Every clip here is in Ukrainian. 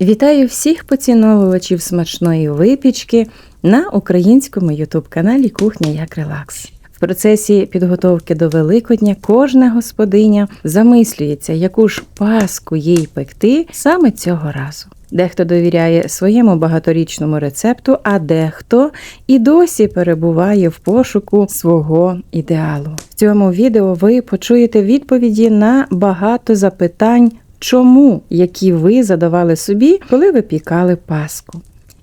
Вітаю всіх поціновувачів смачної випічки на українському ютуб-каналі Кухня як Релакс. В процесі підготовки до Великодня кожна господиня замислюється, яку ж паску їй пекти саме цього разу. Дехто довіряє своєму багаторічному рецепту, а дехто і досі перебуває в пошуку свого ідеалу. В цьому відео ви почуєте відповіді на багато запитань, чому, які ви задавали собі, коли ви пікали паску.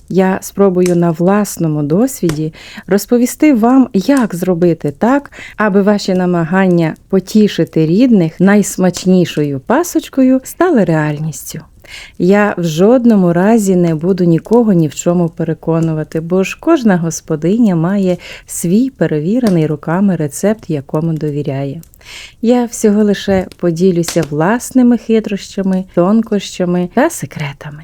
Я спробую на власному досвіді розповісти вам, як зробити так, аби ваші намагання потішити рідних найсмачнішою пасочкою стали реальністю. Я в жодному разі не буду нікого ні в чому переконувати, бо ж кожна господиня має свій перевірений руками рецепт, якому довіряє. Я всього лише поділюся власними хитрощами, тонкощами та секретами.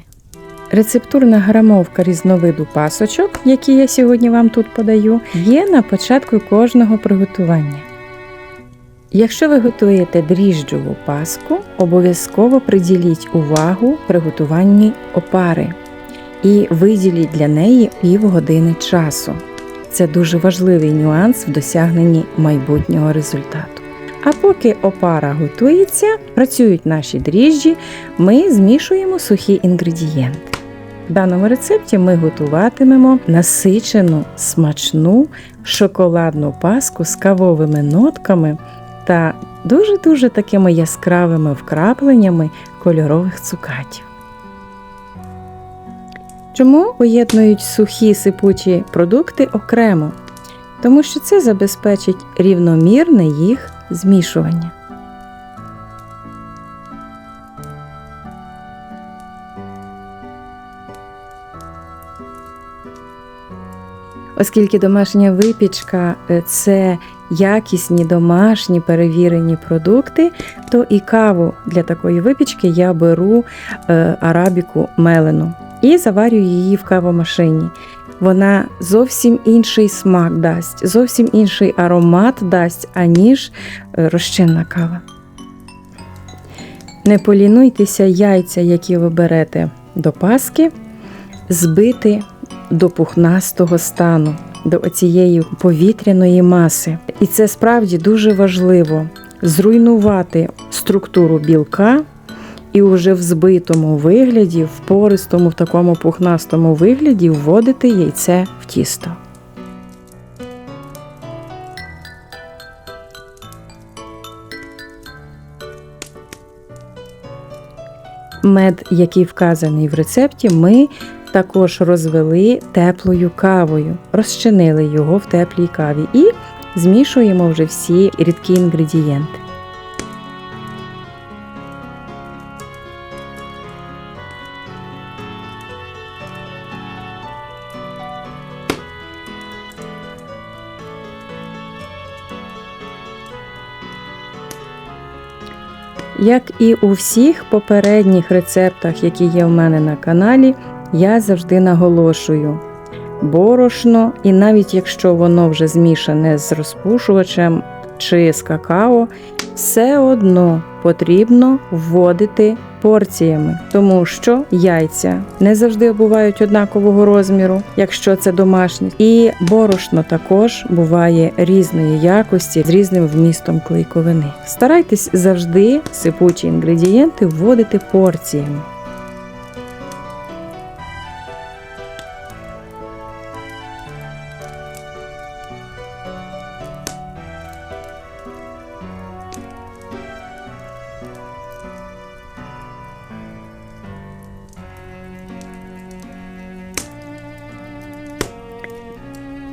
Рецептурна грамовка різновиду пасочок, які я сьогодні вам тут подаю, є на початку кожного приготування. Якщо ви готуєте дріжджову паску, обов'язково приділіть увагу приготуванні опари і виділіть для неї півгодини часу. Це дуже важливий нюанс в досягненні майбутнього результату. А поки опара готується, працюють наші дріжджі, ми змішуємо сухі інгредієнти. В даному рецепті ми готуватимемо насичену, смачну шоколадну паску з кавовими нотками та дуже-дуже такими яскравими вкрапленнями кольорових цукатів. Чому поєднують сухі сипучі продукти окремо? Тому що це забезпечить рівномірне їх змішування. Оскільки домашня випічка е, це якісні домашні перевірені продукти, то і каву для такої випічки я беру е, арабіку мелену і заварюю її в кавомашині. Вона зовсім інший смак дасть, зовсім інший аромат дасть, аніж е, розчинна кава. Не полінуйтеся яйця, які ви берете до паски, збити до пухнастого стану, до цієї повітряної маси. І це справді дуже важливо зруйнувати структуру білка. І уже в збитому вигляді, в пористому, в такому пухнастому вигляді вводити яйце в тісто. Мед, який вказаний в рецепті, ми також розвели теплою кавою, розчинили його в теплій каві і змішуємо вже всі рідкі інгредієнти. Як і у всіх попередніх рецептах, які є в мене на каналі, я завжди наголошую борошно, і навіть якщо воно вже змішане з розпушувачем чи з какао, все одно потрібно вводити порціями, тому що яйця не завжди бувають однакового розміру, якщо це домашні, і борошно також буває різної якості з різним вмістом клейковини. Старайтесь завжди сипучі інгредієнти вводити порціями.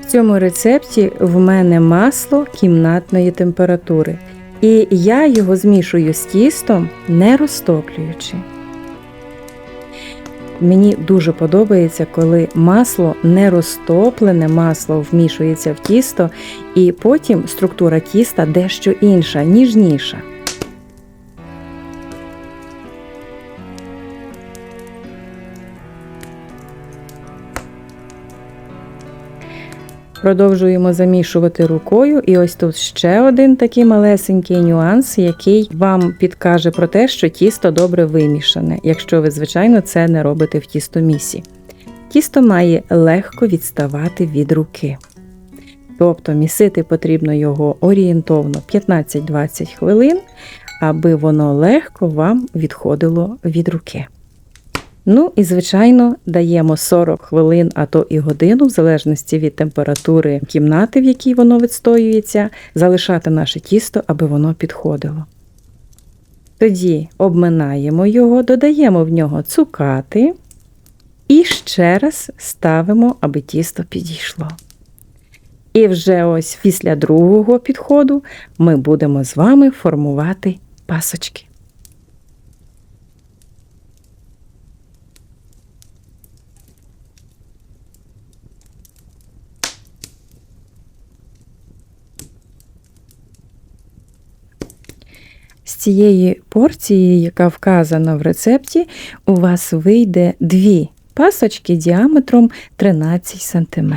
Цьому рецепті в мене масло кімнатної температури, і я його змішую з тістом, не розтоплюючи. Мені дуже подобається, коли масло не розтоплене масло вмішується в тісто, і потім структура тіста дещо інша, ніжніша. Продовжуємо замішувати рукою, і ось тут ще один такий малесенький нюанс, який вам підкаже про те, що тісто добре вимішане, якщо ви, звичайно, це не робите в тістомісі. Тісто має легко відставати від руки. Тобто місити потрібно його орієнтовно 15-20 хвилин, аби воно легко вам відходило від руки. Ну і, звичайно, даємо 40 хвилин, а то і годину, в залежності від температури кімнати, в якій воно відстоюється, залишати наше тісто, аби воно підходило. Тоді обминаємо його, додаємо в нього цукати і ще раз ставимо, аби тісто підійшло. І вже ось після другого підходу ми будемо з вами формувати пасочки. Цієї порції, яка вказана в рецепті, у вас вийде дві пасочки діаметром 13 см.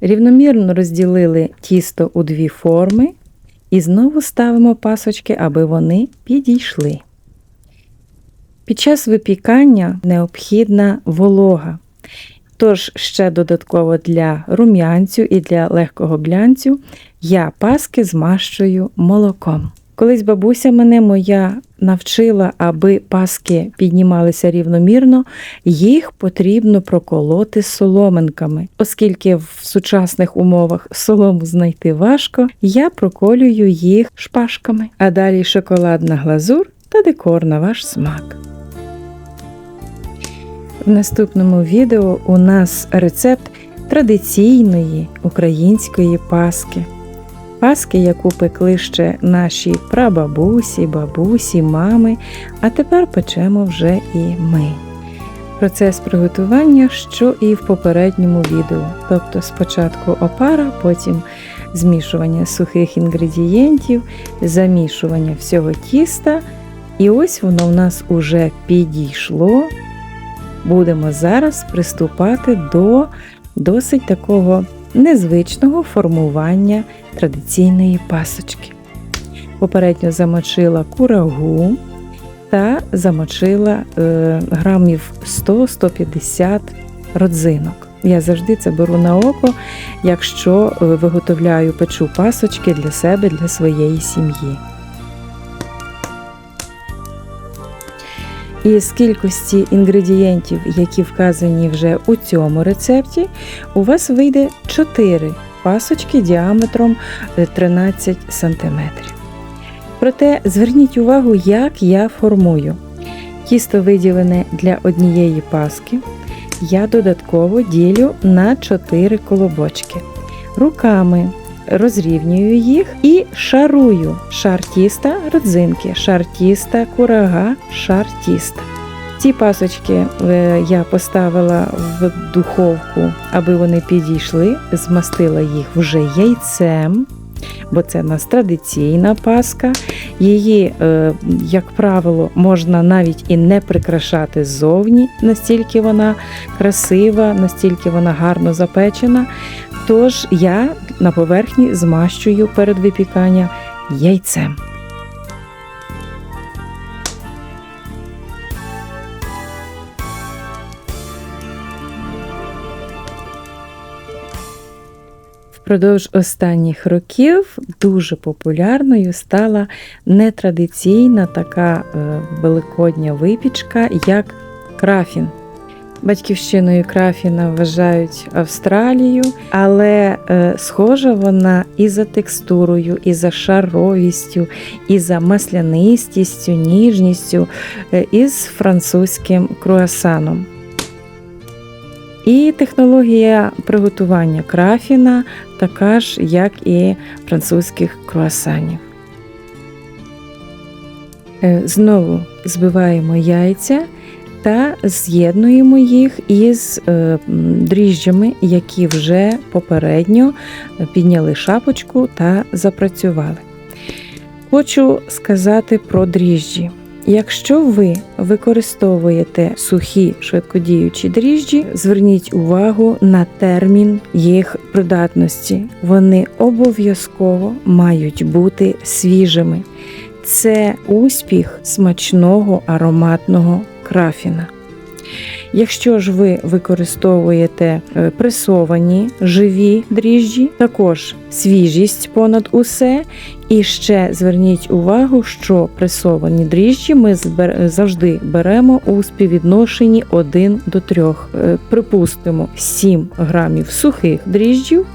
Рівномірно розділили тісто у дві форми і знову ставимо пасочки, аби вони підійшли. Під час випікання необхідна волога. Тож ще додатково для рум'янцю і для легкого глянцю я паски змащую молоком. Колись бабуся мене моя навчила, аби паски піднімалися рівномірно, їх потрібно проколоти соломинками. Оскільки в сучасних умовах солому знайти важко, я проколюю їх шпажками, а далі шоколадна глазур та декор на ваш смак. В наступному відео у нас рецепт традиційної української паски. Паски, яку пекли ще наші прабабусі, бабусі, мами, а тепер печемо вже і ми. Процес приготування, що і в попередньому відео. Тобто спочатку опара, потім змішування сухих інгредієнтів, замішування всього тіста. І ось воно в нас уже підійшло. Будемо зараз приступати до досить такого незвичного формування традиційної пасочки. Попередньо замочила курагу та замочила е, грамів 100-150 родзинок. Я завжди це беру на око, якщо е, виготовляю печу пасочки для себе, для своєї сім'ї. Із кількості інгредієнтів, які вказані вже у цьому рецепті, у вас вийде 4 пасочки діаметром 13 см. Проте зверніть увагу, як я формую. Тісто виділене для однієї паски. Я додатково ділю на 4 колобочки. Руками розрівнюю їх і шарую шар тіста, родзинки, шар тіста, курага, шар тіста. Ці пасочки е, я поставила в духовку, аби вони підійшли, змастила їх вже яйцем, бо це у нас традиційна паска. Її, е, як правило, можна навіть і не прикрашати ззовні, настільки вона красива, настільки вона гарно запечена. Тож я на поверхні змащую перед випіканням яйцем. Впродовж останніх років дуже популярною стала нетрадиційна така е, великодня випічка, як крафін. Батьківщиною крафіна вважають Австралію, але е, схожа вона і за текстурою, і за шаровістю, і за маслянистістю, ніжністю, е, із французьким круасаном. І технологія приготування крафіна така ж, як і французьких круасанів. Е, знову збиваємо яйця та з'єднуємо їх із е, дріжджами, які вже попередньо підняли шапочку та запрацювали. Хочу сказати про дріжджі. Якщо ви використовуєте сухі швидкодіючі дріжджі, зверніть увагу на термін їх придатності. Вони обов'язково мають бути свіжими. Це успіх смачного ароматного крафіна. Якщо ж ви використовуєте е, пресовані живі дріжджі, також свіжість понад усе. І ще зверніть увагу, що пресовані дріжджі ми завжди беремо у співвідношенні 1 до 3. Е, припустимо, 7 грамів сухих дріжджів,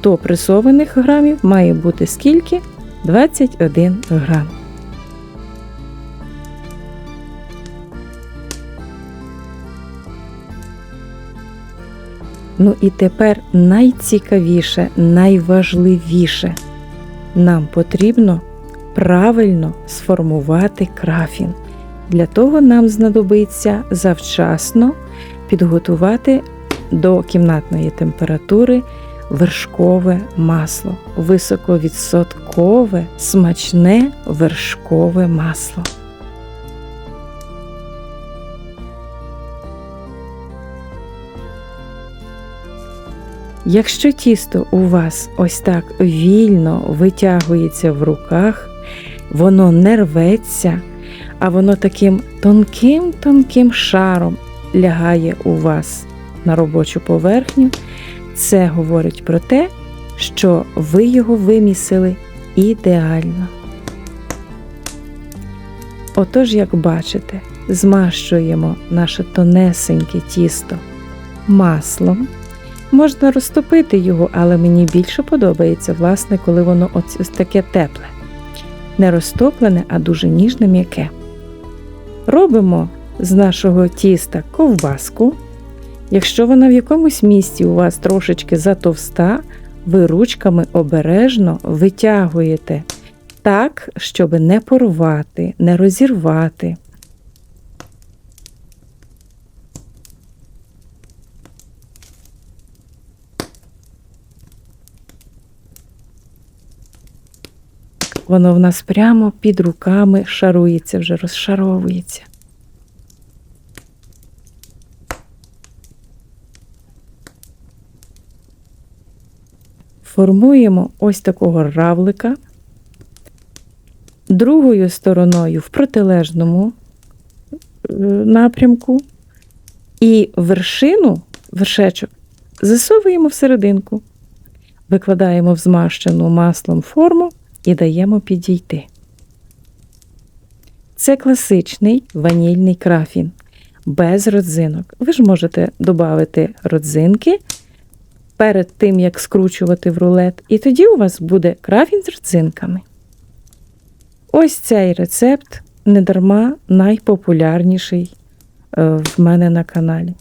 то пресованих грамів має бути скільки? 21 грам. Ну і тепер найцікавіше, найважливіше нам потрібно правильно сформувати крафін. Для того нам знадобиться завчасно підготувати до кімнатної температури вершкове масло, високовідсоткове, смачне вершкове масло. Якщо тісто у вас ось так вільно витягується в руках, воно не рветься, а воно таким тонким-тонким шаром лягає у вас на робочу поверхню, це говорить про те, що ви його вимісили ідеально. Отож, як бачите, змащуємо наше тонесеньке тісто маслом. Можна розтопити його, але мені більше подобається, власне, коли воно ось таке тепле. Не розтоплене, а дуже ніжне м'яке. Робимо з нашого тіста ковбаску. Якщо вона в якомусь місці у вас трошечки затовста, ви ручками обережно витягуєте так, щоб не порвати, не розірвати. Воно в нас прямо під руками шарується, вже розшаровується. Формуємо ось такого равлика, другою стороною в протилежному е, напрямку, і вершину, вершечок, засовуємо всерединку, викладаємо в змащену маслом форму і даємо підійти. Це класичний ванільний крафін без родзинок. Ви ж можете додати родзинки перед тим, як скручувати в рулет, і тоді у вас буде крафін з родзинками. Ось цей рецепт недарма найпопулярніший е, в мене на каналі.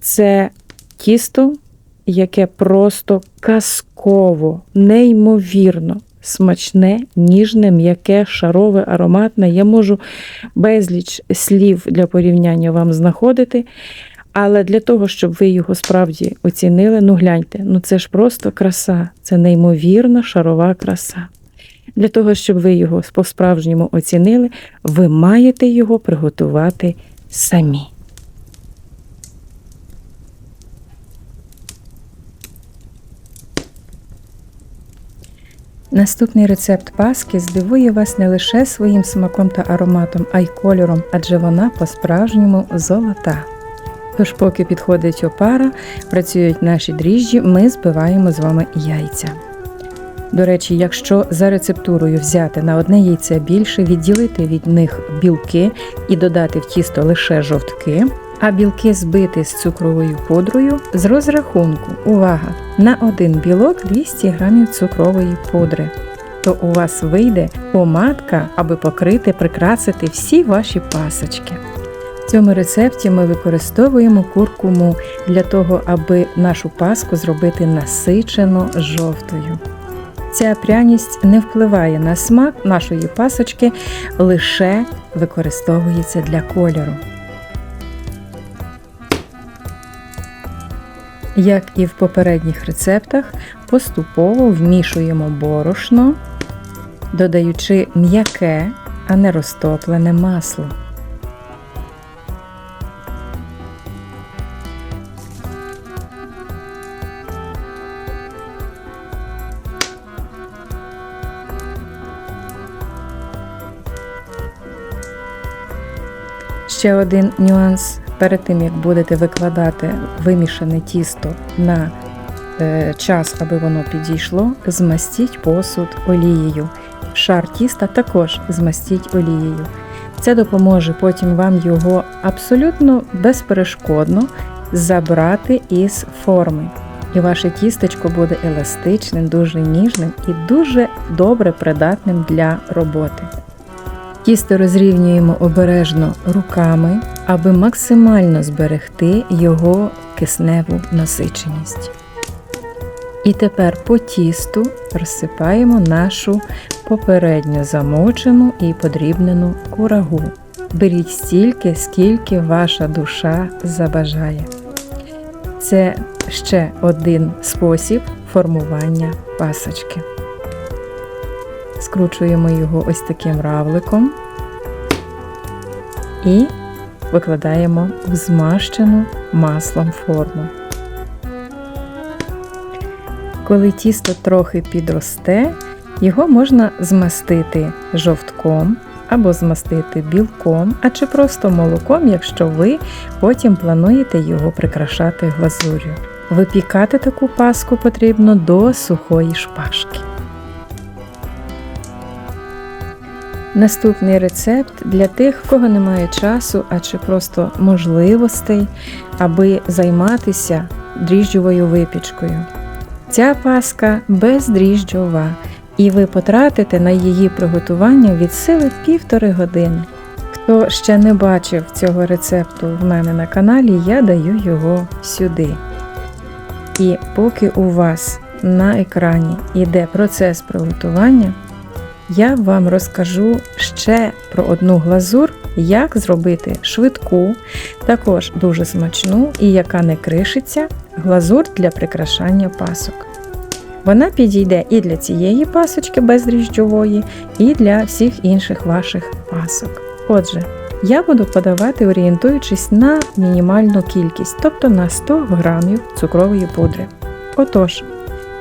Це тісто, яке просто казково, неймовірно смачне, ніжне, м'яке, шарове, ароматне. Я можу безліч слів для порівняння вам знаходити. Але для того, щоб ви його справді оцінили, ну гляньте, ну це ж просто краса, це неймовірна шарова краса. Для того, щоб ви його по-справжньому оцінили, ви маєте його приготувати самі. Наступний рецепт паски здивує вас не лише своїм смаком та ароматом, а й кольором, адже вона по-справжньому золота. Тож, поки підходить опара, працюють наші дріжджі, ми збиваємо з вами яйця. До речі, якщо за рецептурою взяти на одне яйце більше, відділити від них білки і додати в тісто лише жовтки, а білки збити з цукровою пудрою з розрахунку, увага, на один білок 200 г цукрової пудри, то у вас вийде помадка, аби покрити, прикрасити всі ваші пасочки. В цьому рецепті ми використовуємо куркуму для того, аби нашу паску зробити насичено жовтою. Ця пряність не впливає на смак нашої пасочки, лише використовується для кольору. Як і в попередніх рецептах, поступово вмішуємо борошно, додаючи м'яке, а не розтоплене масло. Ще один нюанс перед тим, як будете викладати вимішане тісто на е, час, аби воно підійшло, змастіть посуд олією. Шар тіста також змастіть олією. Це допоможе потім вам його абсолютно безперешкодно забрати із форми. І ваше тістечко буде еластичним, дуже ніжним і дуже добре придатним для роботи. Тісто розрівнюємо обережно руками, аби максимально зберегти його кисневу насиченість. І тепер по тісту розсипаємо нашу попередньо замочену і подрібнену курагу. Беріть стільки, скільки ваша душа забажає. Це ще один спосіб формування пасочки. Скручуємо його ось таким равликом і викладаємо в змащену маслом форму. Коли тісто трохи підросте, його можна змастити жовтком або змастити білком, а чи просто молоком, якщо ви потім плануєте його прикрашати глазур'ю. Випікати таку паску потрібно до сухої шпажки. Наступний рецепт для тих, в кого немає часу, а чи просто можливостей, аби займатися дріжджовою випічкою. Ця паска бездріжджова, і ви потратите на її приготування від сили півтори години. Хто ще не бачив цього рецепту в мене на каналі, я даю його сюди. І поки у вас на екрані йде процес приготування, я вам розкажу ще про одну глазур, як зробити швидку, також дуже смачну і яка не кришиться глазур для прикрашання пасок. Вона підійде і для цієї пасочки бездріжджової, і для всіх інших ваших пасок. Отже, я буду подавати, орієнтуючись на мінімальну кількість, тобто на 100 грамів цукрової пудри. Отож,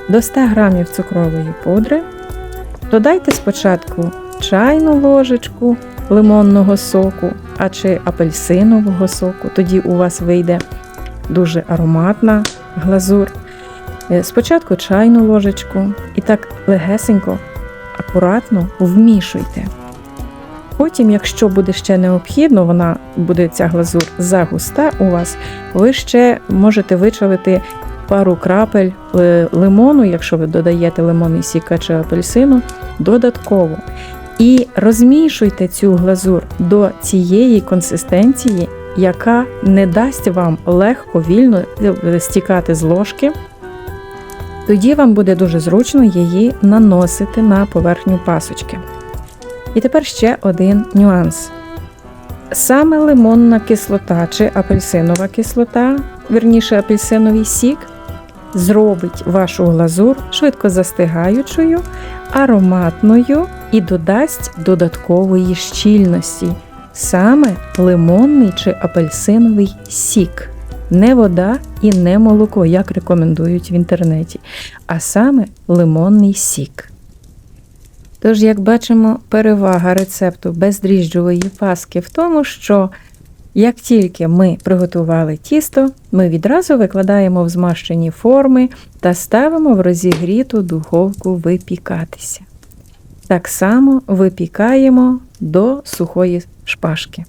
до 100 грамів цукрової пудри додайте спочатку чайну ложечку лимонного соку, а чи апельсинового соку, тоді у вас вийде дуже ароматна глазур. Е, спочатку чайну ложечку і так легесенько, акуратно вмішуйте. Потім, якщо буде ще необхідно, вона буде ця глазур загуста у вас, ви ще можете вичавити пару крапель е, лимону, якщо ви додаєте лимонний сік чи апельсину, додатково. І розмішуйте цю глазур до цієї консистенції, яка не дасть вам легко вільно е, стікати з ложки. Тоді вам буде дуже зручно її наносити на поверхню пасочки. І тепер ще один нюанс. Саме лимонна кислота чи апельсинова кислота, верніше апельсиновий сік, зробить вашу глазур швидко застигаючою, ароматною і додасть додаткової щільності, саме лимонний чи апельсиновий сік не вода і не молоко, як рекомендують в інтернеті, а саме лимонний сік. Тож, як бачимо, перевага рецепту бездріжджової паски в тому, що як тільки ми приготували тісто, ми відразу викладаємо в змащені форми та ставимо в розігріту духовку випікатися. Так само випікаємо до сухої шпажки.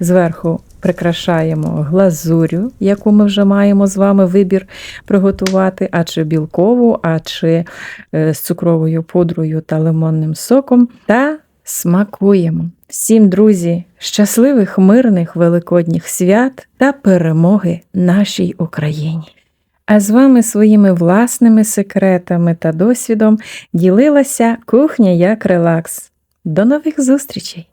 Зверху прикрашаємо глазурю, яку ми вже маємо з вами вибір приготувати, а чи білкову, а чи е, з цукровою пудрою та лимонним соком. Та смакуємо. Всім, друзі, щасливих, мирних великодніх свят та перемоги нашій Україні! А з вами своїми власними секретами та досвідом ділилася кухня як релакс. До нових зустрічей!